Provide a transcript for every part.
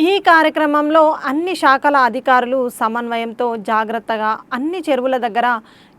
ఈ కార్యక్రమంలో అన్ని శాఖల అధికారులు సమన్వయంతో జాగ్రత్తగా అన్ని చెరువుల దగ్గర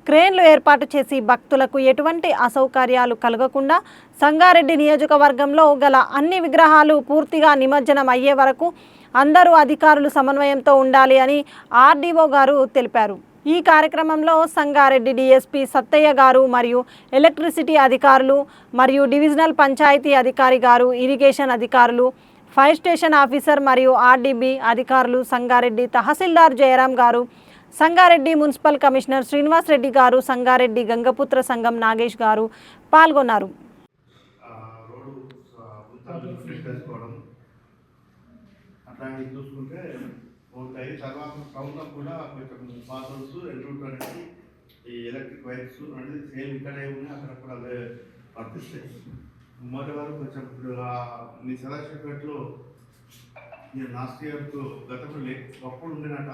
క్రేన్లు ఏర్పాటు చేసి భక్తులకు ఎటువంటి అసౌకర్యాలు కలగకుండా సంగారెడ్డి నియోజకవర్గంలో గల అన్ని విగ్రహాలు పూర్తిగా నిమజ్జనం అయ్యే వరకు అందరూ అధికారులు సమన్వయంతో ఉండాలి అని ఆర్డీఓ గారు తెలిపారు. ఈ కార్యక్రమంలో సంగారెడ్డి డిఎస్పి సత్తయ్య గారు మరియు ఎలక్ట్రిసిటీ అధికారులు మరియు డివిజనల్ పంచాయతీ అధికారి గారు ఇరిగేషన్ అధికారులు ఫైర్ స్టేషన్ ఆఫీసర్ మరియు ఆర్డీబీ అధికారులు సంగారెడ్డి తహసీల్దార్ జయరాం గారు సంగారెడ్డి మున్సిపల్ కమిషనర్ శ్రీనివాస్ రెడ్డి గారు సంగారెడ్డి గంగపుత్ర సంఘం నాగేష్ గారు పాల్గొన్నారు. అట్లాంటివి చూసుకుంటే ఉంటాయి తర్వాత టౌన్లో కూడా కొంచెం పాత్రస్ రూట్ అనేది ఈ ఎలక్ట్రిక్ వైర్స్ అనేది సేమ్ ఇక్కడే ఉన్నాయి అక్కడ కూడా అవే వర్తిస్తాయి మొదటి వరకు కొంచెం ఇప్పుడు మీ సదాశివపేటలో నేను లాస్ట్ ఇయర్కు గతంలో లే అప్పుడు ఉండినట.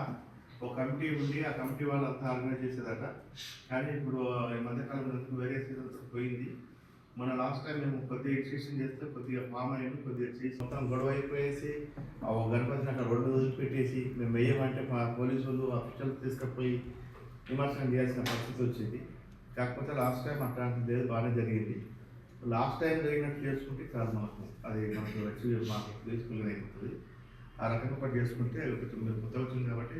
ఒక కమిటీ ఉండి ఆ కమిటీ వాళ్ళంతా ఆర్గనైజ్ చేసేదట. కానీ ఇప్పుడు ఈ మధ్యకాలంలో వేరే సీజన్ పోయింది. మన లాస్ట్ టైం మేము కొద్దిగా ఎక్స్టేషన్ చేస్తే కొద్దిగా ఫామ్ అయ్యింది కొద్దిగా చేసి మొత్తం గొడవ అయిపోయేసి ఆ గణపతిని అక్కడ రెండు వదిలిపెట్టేసి మేము వేయమంటే మా పోలీసు వాళ్ళు అఫీషియల్స్ తీసుకుపోయి విమర్శనం చేయాల్సిన పరిస్థితి వచ్చింది. కాకపోతే లాస్ట్ టైం అట్లాంటిది బాగానే జరిగింది. లాస్ట్ టైం జరిగినట్టు చేసుకుంటే చాలు మనకు. అది మనకు వచ్చి మాకు ప్లేస్ఫుల్గా అయిపోతుంది. ఆ రకంగా పని చేసుకుంటే కొంచెం మీరు కొత్త వచ్చింది కాబట్టి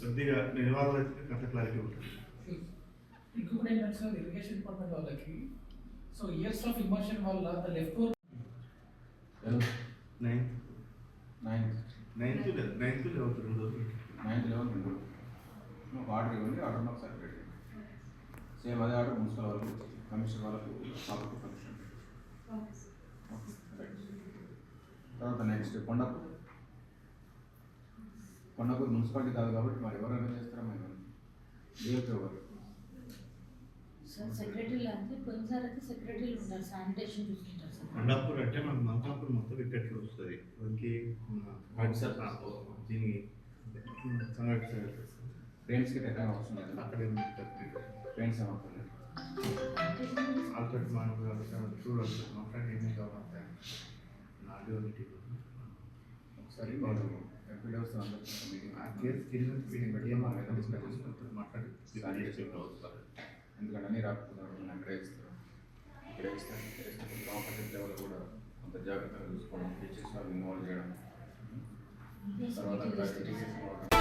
కొద్దిగా నిర్వాహకులు అయితే కథ క్లారిటీ ఉంటుంది. ఇంకొకటి ఏంటంటే సార్ ఇరిగేషన్ డిపార్ట్మెంట్ వాళ్ళకి సో ఇయర్స్ ఆఫ్ ఇమర్షన్ వల్ల the left over ninth ninth ninth లేదు. నైన్త్ లేదు రెండు రోజులు నైన్త్ లెవెన్ రెండు ఒక ఆర్డర్ ఇవ్వండి ఆర్డర్ మాకు సపరేట్ సేమ్ అదే ఆర్డర్ మున్సిపల్ వాళ్ళకి కమిషన్ వాళ్ళకు తర్వాత నెక్స్ట్ కొండపు కొండపూర్ మున్సిపాలిటీ కాదు కాబట్టి మరి ఎవరు అరేంజ్ చేస్తారో మేము డిఎఫ్ ఎవరు సార్ సెక్రటరీలు అంటే పోయినసారి అయితే సెక్రటరీలు ఉంటారు శానిటేషన్ చూసుకుంటారు సార్. కొండాపూర్ అంటే మనకు మంతాపూర్ మొత్తం వికెట్లు వస్తుంది. మనకి వాట్సాప్. దీని సంఘటన. ఫ్రెండ్స్కి ఎక్కడ అవసరం లేదు. అక్కడే ఫ్రెండ్స్ ఏమవుతుంది ఆల్రెడీ మనకు చూడవచ్చు మాట్లాడి ఏమేమి కావాలి ఆడియో ఒకసారి ఆ కేసు కింద ఏమో మాట్లాడి ఎందుకంటే అన్ని రాకపోతున్నారు మనం ఎక్కడ ఇక్కడ ఇస్తారు ఇక్కడ లెవెల్ కూడా అంత జాగ్రత్తగా చూసుకోవడం టీచర్స్ వాళ్ళు ఇన్వాల్వ్ చేయడం తర్వాత